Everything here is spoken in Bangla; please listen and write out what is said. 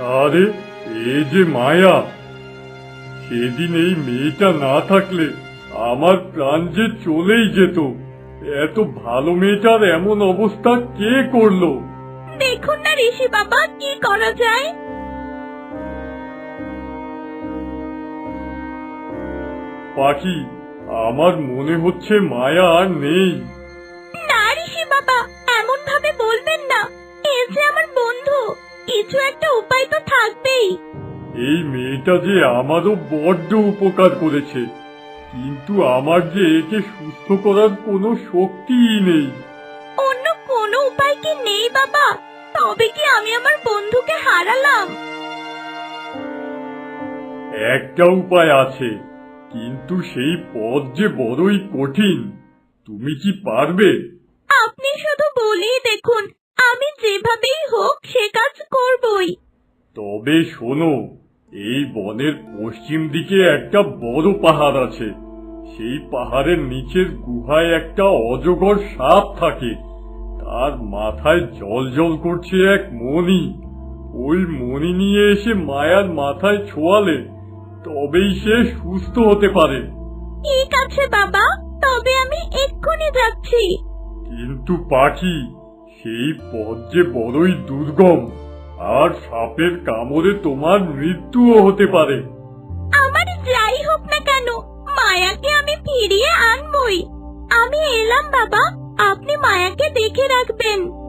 আরে এই যে মায়া। সেদিন এই মেয়েটা না থাকলে আমার প্রাণ যে চলেই যেত। এত ভালো মেয়েটার এমন অবস্থা কে করল? দেখুন না ঋষি বাবা কি করা যায়? পাখি আমার মনে হচ্ছে মায়া আর নেই। না ঋষি বাবা এমন ভাবে বলবেন না। এ যে আমার কিছু একটা উপায় তো থাকবেই। এই মেয়েটা যে আমারও বড্ড উপকার করেছে কিন্তু আমার যে একে সুস্থ করার কোনো শক্তিই নেই। অন্য কোনো উপায় কি নেই বাবা? তবে কি আমি আমার বন্ধুকে হারালাম? একটা উপায় আছে কিন্তু সেই পথ যে বড়ই কঠিন তুমি কি পারবে? আপনি শুধু বলেই দেখুন আমি যেভাবেই হোক সে কাজ করবই। তবে শোনো এই বনের পশ্চিম দিকে একটা বড় পাহাড় আছে। সেই পাহাড়ের নিচের গুহায় একটা অজগর সাপ থাকে। তার মাথায় জল জল করছে এক মণি। ওই মণি নিয়ে এসে মায়ার মাথায় ছোঁয়ালে তবেই সে সুস্থ হতে পারে। ঠিক আছে বাবা তবে আমি এক্ষুনি যাচ্ছি। কিন্তু পাখি সেই পথ যে বড়ই দুর্গম, আর সাপের কামড়ে তোমার মৃত্যুও হতে পারে। আমার যাই হোক না কেন, মায়াকে আমি ফিরিয়ে আনবই। আমি এলাম বাবা, আপনি মায়াকে দেখে রাখবেন।